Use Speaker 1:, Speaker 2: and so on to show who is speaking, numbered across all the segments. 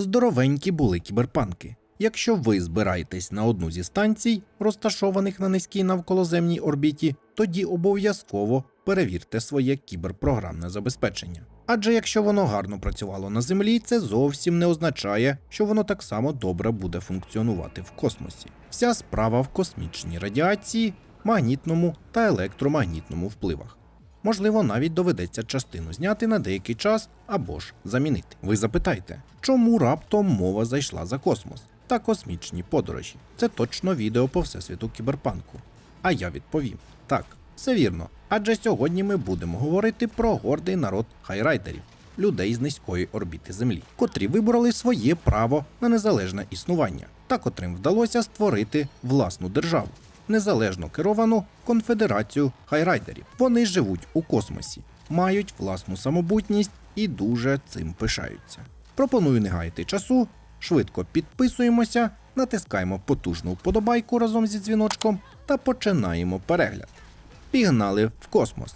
Speaker 1: Здоровенькі були кіберпанки. Якщо ви збираєтесь на одну зі станцій, розташованих на низькій навколоземній орбіті, тоді обов'язково перевірте своє кіберпрограмне забезпечення. Адже якщо воно гарно працювало на Землі, це зовсім не означає, що воно так само добре буде функціонувати в космосі. Вся справа в космічній радіації, магнітному та електромагнітному впливах. Можливо, навіть доведеться частину зняти на деякий час або ж замінити. Ви запитаєте, чому раптом мова зайшла за космос та космічні подорожі? Це точно відео по всесвіту кіберпанку. А я відповім: так, все вірно. Адже сьогодні ми будемо говорити про гордий народ хайрайдерів, людей з низької орбіти Землі, котрі вибороли своє право на незалежне існування, та котрим вдалося створити власну державу незалежно керовану конфедерацію хайрайдерів. Вони живуть у космосі, мають власну самобутність і дуже цим пишаються. Пропоную не гаяти часу, швидко підписуємося, натискаємо потужну вподобайку разом зі дзвіночком та починаємо перегляд. Пігнали в космос.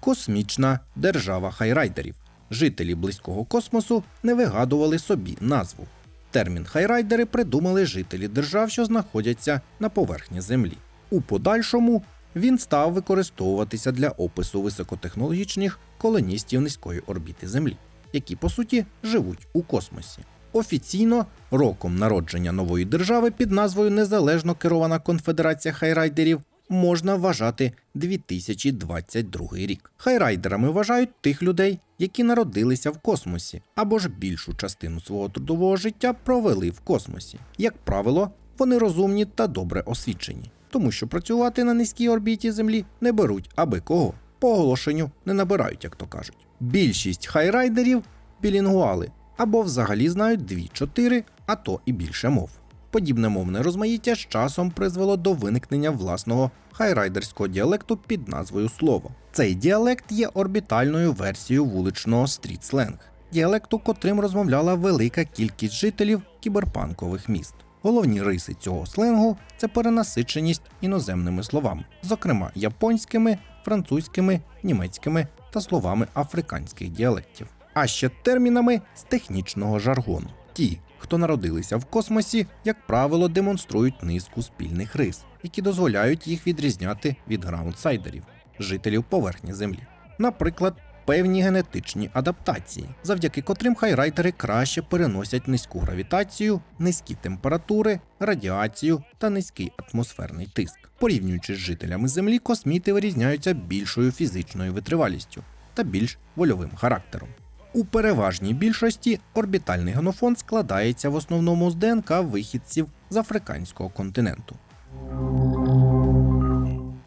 Speaker 1: Космічна держава хайрайдерів. Жителі близького космосу не вигадували собі назву. Термін хайрайдери придумали жителі держав, що знаходяться на поверхні Землі. У подальшому він став використовуватися для опису високотехнологічних колоністів низької орбіти Землі, які по суті живуть у космосі. Офіційно роком народження нової держави під назвою Незалежно керована конфедерація хайрайдерів можна вважати 2022 рік. Хайрайдерами вважають тих людей, які народилися в космосі, або ж більшу частину свого трудового життя провели в космосі. Як правило, вони розумні та добре освічені, тому що працювати на низькій орбіті Землі не беруть аби кого. По оголошенню не набирають, як то кажуть. Більшість хайрайдерів білінгуали або взагалі знають 2-4, а то і більше мов. Подібне мовне розмаїття з часом призвело до виникнення власного хайрайдерського діалекту під назвою Слово. Цей діалект є орбітальною версією вуличного стрітсленг, діалекту, котрим розмовляла велика кількість жителів кіберпанкових міст. Головні риси цього сленгу це перенасиченість іноземними словами, зокрема японськими, французькими, німецькими та словами африканських діалектів, а ще термінами з технічного жаргону. Ті, хто народилися в космосі, як правило, демонструють низку спільних рис, які дозволяють їх відрізняти від граундсайдерів, жителів поверхні Землі. Наприклад, певні генетичні адаптації, завдяки котрим хайрайтери краще переносять низьку гравітацію, низькі температури, радіацію та низький атмосферний тиск. Порівнюючи з жителями Землі, косміти вирізняються більшою фізичною витривалістю та більш вольовим характером. У переважній більшості орбітальний генофонд складається в основному з ДНК вихідців з африканського континенту.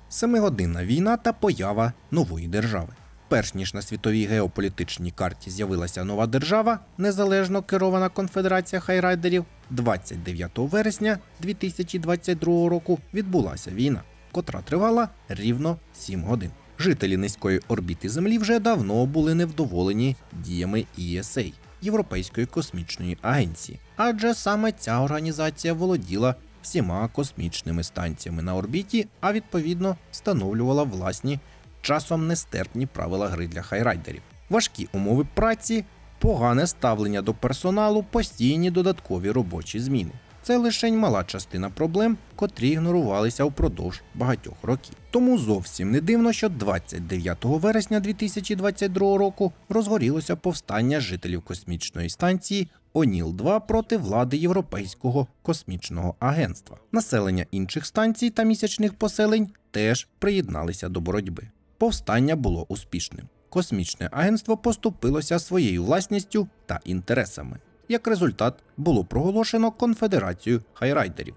Speaker 1: Семигодинна війна та поява нової держави. Перш ніж на світовій геополітичній карті з'явилася нова держава, незалежно керована конфедерація хайрайдерів, 29 вересня 2022 року відбулася війна, котра тривала рівно 7 годин. Жителі низької орбіти Землі вже давно були невдоволені діями ESA – Європейської космічної агенції, адже саме ця організація володіла всіма космічними станціями на орбіті, а відповідно встановлювала власні часом нестерпні правила гри для хайрайдерів, важкі умови праці, погане ставлення до персоналу, постійні додаткові робочі зміни. Це лише мала частина проблем, котрі ігнорувалися впродовж багатьох років. Тому зовсім не дивно, що 29 вересня 2022 року розгорілося повстання жителів космічної станції Оніл-2 проти влади Європейського космічного агентства. Населення інших станцій та місячних поселень теж приєдналися до боротьби. Повстання було успішним. Космічне агентство поступилося своєю власністю та інтересами. Як результат, було проголошено конфедерацію хайрайдерів.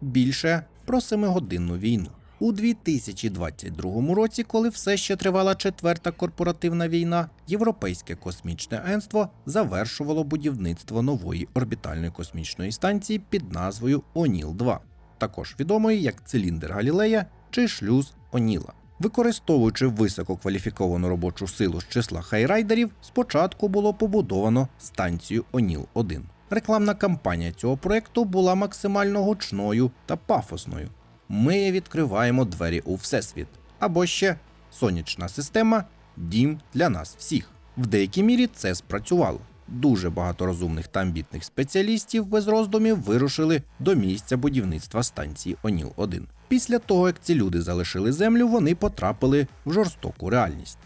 Speaker 1: Більше про семигодинну війну. У 2022 році, коли все ще тривала четверта корпоративна війна, Європейське космічне агентство завершувало будівництво нової орбітальної космічної станції під назвою Оніл-2, також відомої як циліндр Галілея чи шлюз Оніла. Використовуючи висококваліфіковану робочу силу з числа хайрайдерів, спочатку було побудовано станцію Оніл-1. Рекламна кампанія цього проекту була максимально гучною та пафосною. Ми відкриваємо двері у всесвіт. Або ще сонячна система дім для нас всіх. В деякій мірі це спрацювало. Дуже багато розумних та амбітних спеціалістів без роздумів вирушили до місця будівництва станції Оніл 1 Після того, як ці люди залишили землю, вони потрапили в жорстоку реальність.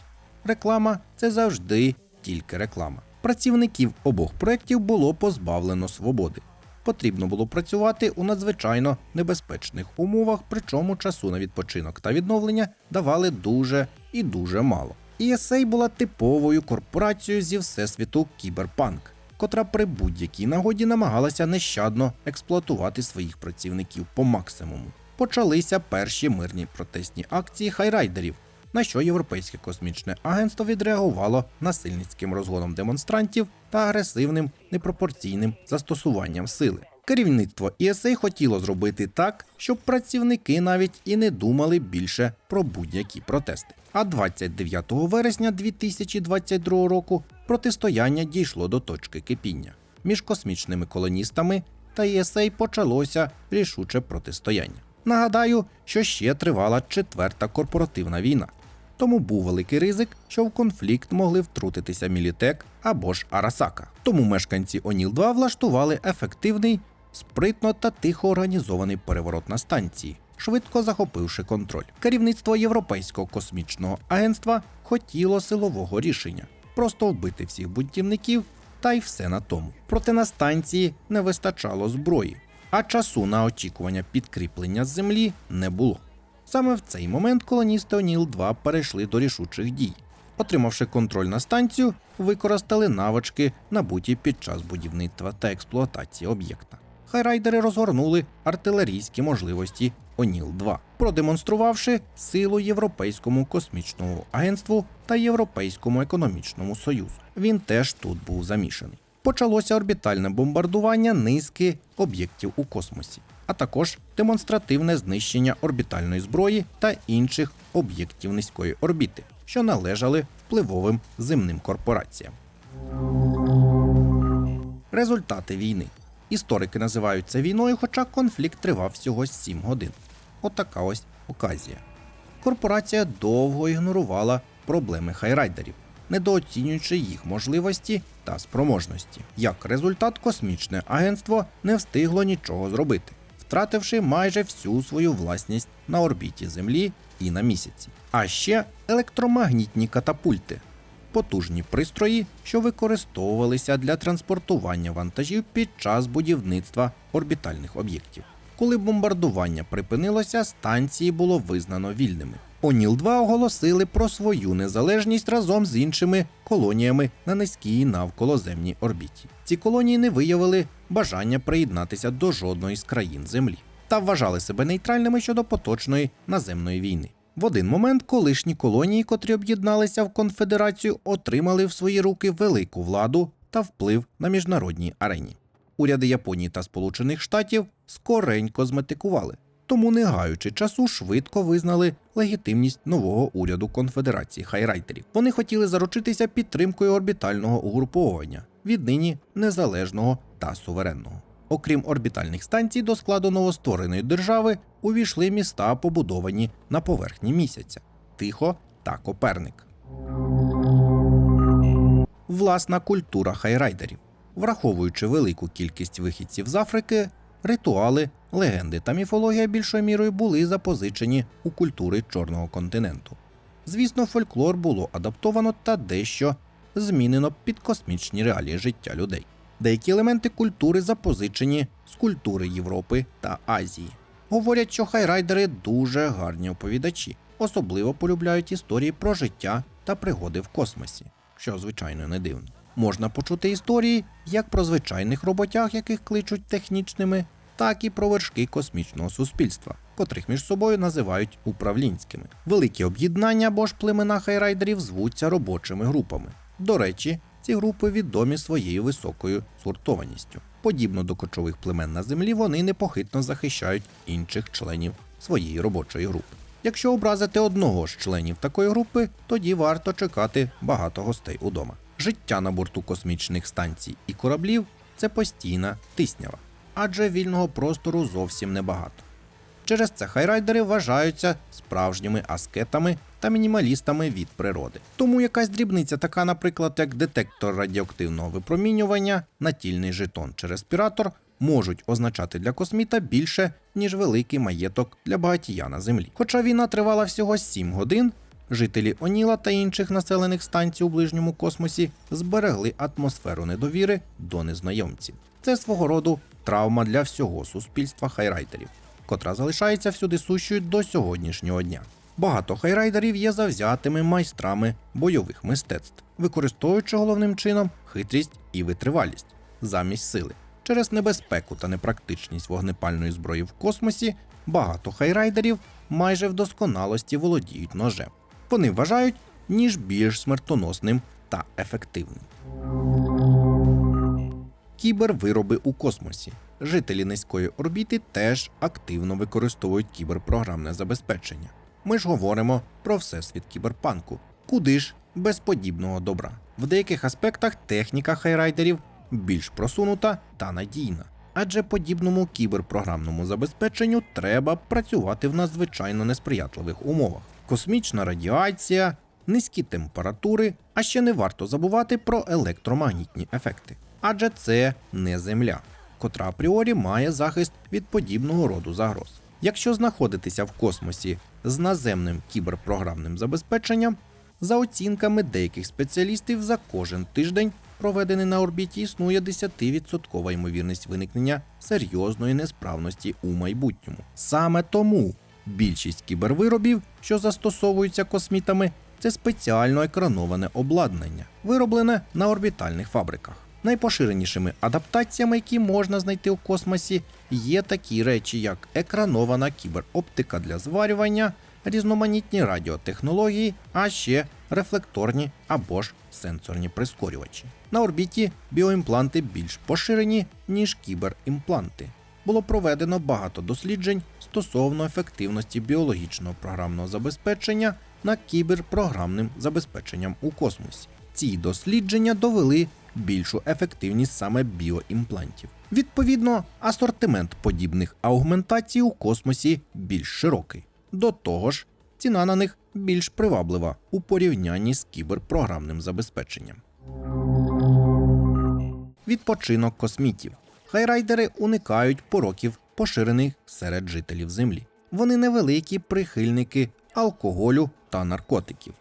Speaker 1: Реклама це завжди тільки реклама. Працівників обох проєктів було позбавлено свободи. Потрібно було працювати у надзвичайно небезпечних умовах, причому часу на відпочинок та відновлення давали дуже і дуже мало. ESA була типовою корпорацією зі всесвіту кіберпанк, котра при будь-якій нагоді намагалася нещадно експлуатувати своїх працівників по максимуму. Почалися перші мирні протестні акції хайрайдерів, на що Європейське космічне агентство відреагувало насильницьким розгоном демонстрантів та агресивним непропорційним застосуванням сили. Керівництво ESA хотіло зробити так, щоб працівники навіть і не думали більше про будь-які протести. А 29 вересня 2022 року протистояння дійшло до точки кипіння. Між космічними колоністами та ESA почалося рішуче протистояння. Нагадаю, що ще тривала четверта корпоративна війна. Тому був великий ризик, що в конфлікт могли втрутитися Мілітек або ж Арасака. Тому мешканці Оніл 2 влаштували ефективний, спритно та тихо організований переворот на станції, швидко захопивши контроль. Керівництво Європейського космічного агентства хотіло силового рішення просто вбити всіх бунтівників та й все на тому. Проте на станції не вистачало зброї, а часу на очікування підкріплення з землі не було. Саме в цей момент колоністи Оніл 2 перейшли до рішучих дій. Отримавши контроль на станцію, використали навички, набуті під час будівництва та експлуатації об'єкта. Хайрайдери розгорнули артилерійські можливості Оніл 2 продемонструвавши силу Європейському космічному агентству та Європейському економічному союзу. Він теж тут був замішаний. Почалося орбітальне бомбардування низки об'єктів у космосі, а також демонстративне знищення орбітальної зброї та інших об'єктів низької орбіти, що належали впливовим земним корпораціям. Результати війни. Історики називають це війною, хоча конфлікт тривав всього 7 годин. Отака ось оказія. Корпорація довго ігнорувала проблеми хайрайдерів, недооцінюючи їх можливості та спроможності. Як результат, космічне агентство не встигло нічого зробити, втративши майже всю свою власність на орбіті Землі і на місяці. А ще електромагнітні катапульти потужні пристрої, що використовувалися для транспортування вантажів під час будівництва орбітальних об'єктів. Коли бомбардування припинилося, станції було визнано вільними. Оніл 2 оголосили про свою незалежність разом з іншими колоніями на низькій навколоземній орбіті. Ці колонії не виявили бажання приєднатися до жодної з країн Землі та вважали себе нейтральними щодо поточної наземної війни. В один момент колишні колонії, котрі об'єдналися в конфедерацію, отримали в свої руки велику владу та вплив на міжнародній арені. Уряди Японії та Сполучених Штатів скоренько зметикували, тому, не гаючи часу, швидко визнали легітимність нового уряду конфедерації хайрайтерів. Вони хотіли заручитися підтримкою орбітального угруповування, віднині незалежного та суверенного. Окрім орбітальних станцій, до складу новоствореної держави увійшли міста, побудовані на поверхні місяця Тихо та Коперник. Власна культура хайрайдерів. Враховуючи велику кількість вихідців з Африки, ритуали, легенди та міфологія більшою мірою були запозичені у культури Чорного континенту. Звісно, фольклор було адаптовано та дещо змінено під космічні реалії життя людей. Деякі елементи культури запозичені з культури Європи та Азії. Говорять, що хайрайдери дуже гарні оповідачі, особливо полюбляють історії про життя та пригоди в космосі, що звичайно не дивно. Можна почути історії як про звичайних роботяг, яких кличуть технічними, так і про вершки космічного суспільства, котрих між собою називають управлінськими. Великі об'єднання або ж племена хайрайдерів звуться робочими групами. До речі, ці групи відомі своєю високою згуртованістю. Подібно до кочових племен на землі, вони непохитно захищають інших членів своєї робочої групи. Якщо образити одного з членів такої групи, тоді варто чекати багато гостей удома. Життя на борту космічних станцій і кораблів це постійна тиснява, адже вільного простору зовсім небагато. Через це хайрайдери вважаються справжніми аскетами та мінімалістами від природи. Тому якась дрібниця, така, наприклад, як детектор радіоактивного випромінювання, натільний жетон чи респіратор, можуть означати для косміта більше, ніж великий маєток для багатія на землі. Хоча війна тривала всього 7 годин, жителі Оніла та інших населених станцій у ближньому космосі зберегли атмосферу недовіри до незнайомців. Це свого роду травма для всього суспільства хайрайдерів, котра залишається всюди сущою до сьогоднішнього дня. Багато хайрайдерів є завзятими майстрами бойових мистецтв, використовуючи головним чином хитрість і витривалість замість сили. Через небезпеку та непрактичність вогнепальної зброї в космосі багато хайрайдерів майже в досконалості володіють ножем. Вони вважають ніж більш смертоносним та ефективним. Кібервироби у космосі. Жителі низької орбіти теж активно використовують кіберпрограмне забезпечення. Ми ж говоримо про всесвіт кіберпанку. Куди ж без подібного добра? В деяких аспектах техніка хайрайдерів більш просунута та надійна. Адже подібному кіберпрограмному забезпеченню треба працювати в надзвичайно несприятливих умовах. Космічна радіація, низькі температури, а ще не варто забувати про електромагнітні ефекти. Адже це не Земля, котра апріорі має захист від подібного роду загроз. Якщо знаходитися в космосі з наземним кіберпрограмним забезпеченням, за оцінками деяких спеціалістів, за кожен тиждень, проведений на орбіті, існує 10% ймовірність виникнення серйозної несправності у майбутньому. Саме тому більшість кібервиробів, що застосовуються космітами, це спеціально екрановане обладнання, вироблене на орбітальних фабриках. Найпоширенішими адаптаціями, які можна знайти у космосі, є такі речі, як екранована кібероптика для зварювання, різноманітні радіотехнології, а ще рефлекторні або ж сенсорні прискорювачі. На орбіті біоімпланти більш поширені, ніж кіберімпланти. Було проведено багато досліджень стосовно ефективності біологічного програмного забезпечення над кіберпрограмним забезпеченням у космосі. Ці дослідження довели більшу ефективність саме біоімплантів. Відповідно, асортимент подібних аугментацій у космосі більш широкий. До того ж, ціна на них більш приваблива у порівнянні з кіберпрограмним забезпеченням. Відпочинок космітів. Хайрайдери уникають пороків, поширених серед жителів Землі. Вони невеликі прихильники алкоголю та наркотиків.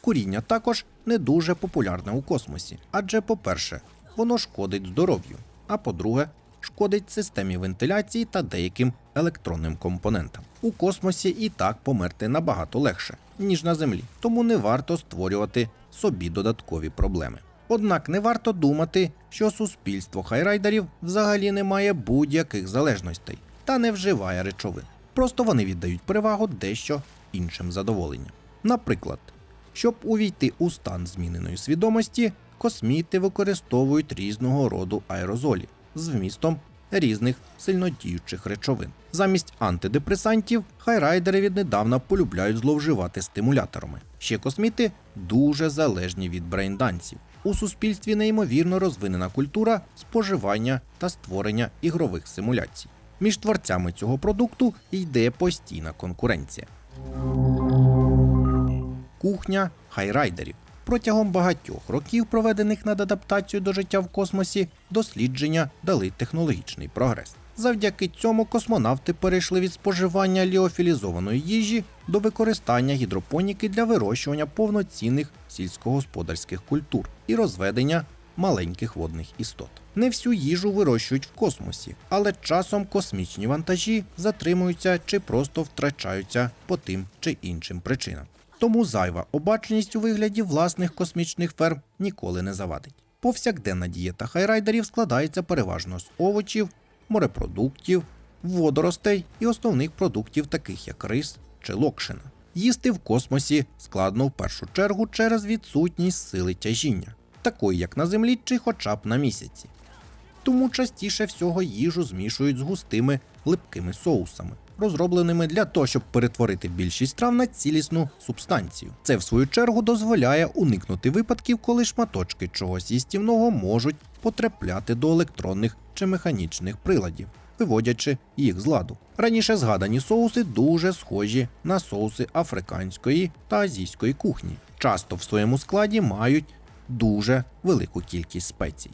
Speaker 1: Куріння також не дуже популярне у космосі, адже, по-перше, воно шкодить здоров'ю, а по-друге, шкодить системі вентиляції та деяким електронним компонентам. У космосі і так померти набагато легше, ніж на Землі, тому не варто створювати собі додаткові проблеми. Однак не варто думати, що суспільство хайрайдерів взагалі не має будь-яких залежностей та не вживає речовин. Просто вони віддають перевагу дещо іншим задоволенням. Наприклад, щоб увійти у стан зміненої свідомості, косміти використовують різного роду аерозолі з вмістом різних сильнодіючих речовин. Замість антидепресантів хайрайдери віднедавна полюбляють зловживати стимуляторами. Ще косміти дуже залежні від брейнданців. У суспільстві неймовірно розвинена культура споживання та створення ігрових симуляцій. Між творцями цього продукту йде постійна конкуренція кухня хайрайдерів. Протягом багатьох років, проведених над адаптацією до життя в космосі, дослідження дали технологічний прогрес. Завдяки цьому космонавти перейшли від споживання ліофілізованої їжі до використання гідропоніки для вирощування повноцінних сільськогосподарських культур і розведення маленьких водних істот. Не всю їжу вирощують в космосі, але часом космічні вантажі затримуються чи просто втрачаються по тим чи іншим причинам. Тому зайва обачність у вигляді власних космічних ферм ніколи не завадить. Повсякденна дієта хайрайдерів складається переважно з овочів, морепродуктів, водоростей і основних продуктів, таких як рис чи локшина. Їсти в космосі складно в першу чергу через відсутність сили тяжіння, такої як на землі чи хоча б на місяці. Тому частіше всього їжу змішують з густими липкими соусами, розробленими для того, щоб перетворити більшість страв на цілісну субстанцію. Це в свою чергу дозволяє уникнути випадків, коли шматочки чогось їстівного можуть потрапляти до електронних чи механічних приладів, виводячи їх з ладу. Раніше згадані соуси дуже схожі на соуси африканської та азійської кухні. Часто в своєму складі мають дуже велику кількість спецій.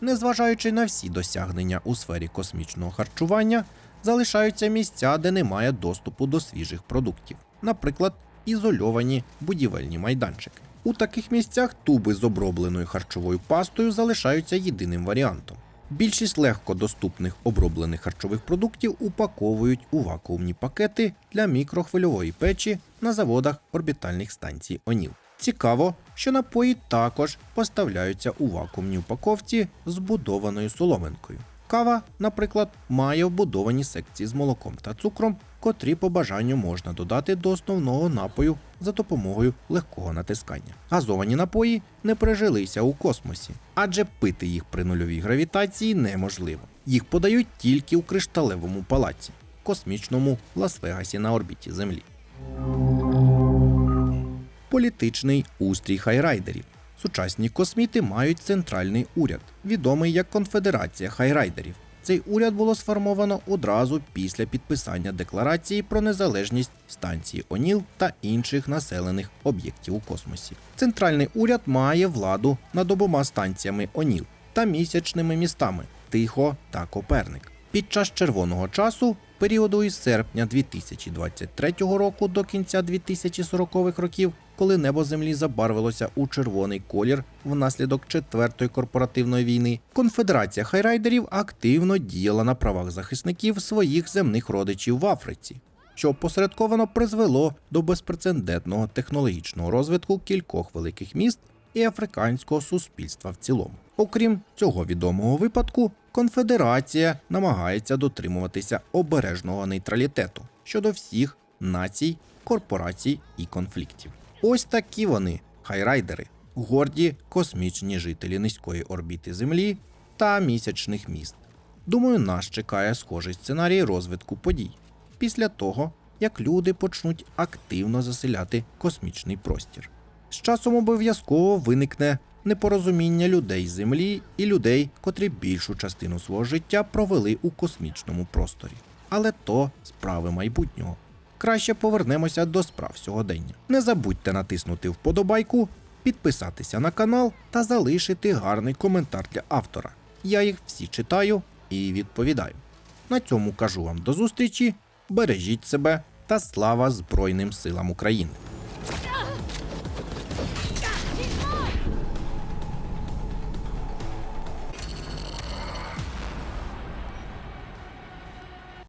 Speaker 1: Незважаючи на всі досягнення у сфері космічного харчування, залишаються місця, де немає доступу до свіжих продуктів, наприклад, ізольовані будівельні майданчики. У таких місцях туби з обробленою харчовою пастою залишаються єдиним варіантом. Більшість легко доступних оброблених харчових продуктів упаковують у вакуумні пакети для мікрохвильової печі на заводах орбітальних станцій ОНІЛ. Цікаво, що напої також поставляються у вакуумній упаковці з вбудованою соломинкою. Кава, наприклад, має вбудовані секції з молоком та цукром, котрі по бажанню можна додати до основного напою за допомогою легкого натискання. Газовані напої не прижилися у космосі, адже пити їх при нульовій гравітації неможливо. Їх подають тільки у кришталевому палаці, космічному Лас-Вегасі на орбіті Землі. Політичний устрій хайрайдерів. Сучасні косміти мають центральний уряд, відомий як Конфедерація хайрайдерів. Цей уряд було сформовано одразу після підписання декларації про незалежність станції Оніл та інших населених об'єктів у космосі. Центральний уряд має владу над обома станціями Оніл та місячними містами Тихо та Коперник. Під час червоного часу, періоду із серпня 2023 року до кінця 2040-х років, коли небо землі забарвилося у червоний колір внаслідок четвертої корпоративної війни, конфедерація хайрайдерів активно діяла на правах захисників своїх земних родичів в Африці, що посередковано призвело до безпрецедентного технологічного розвитку кількох великих міст і африканського суспільства в цілому. Окрім цього відомого випадку, конфедерація намагається дотримуватися обережного нейтралітету щодо всіх націй, корпорацій і конфліктів. Ось такі вони, хайрайдери, горді космічні жителі низької орбіти Землі та місячних міст. Думаю, нас чекає схожий сценарій розвитку подій після того, як люди почнуть активно заселяти космічний простір. З часом обов'язково виникне непорозуміння людей Землі і людей, котрі більшу частину свого життя провели у космічному просторі. Але то справи майбутнього. Краще повернемося до справ сьогодення. Не забудьте натиснути вподобайку, підписатися на канал та залишити гарний коментар для автора. Я їх всі читаю і відповідаю. На цьому кажу вам до зустрічі, бережіть себе та слава Збройним силам України!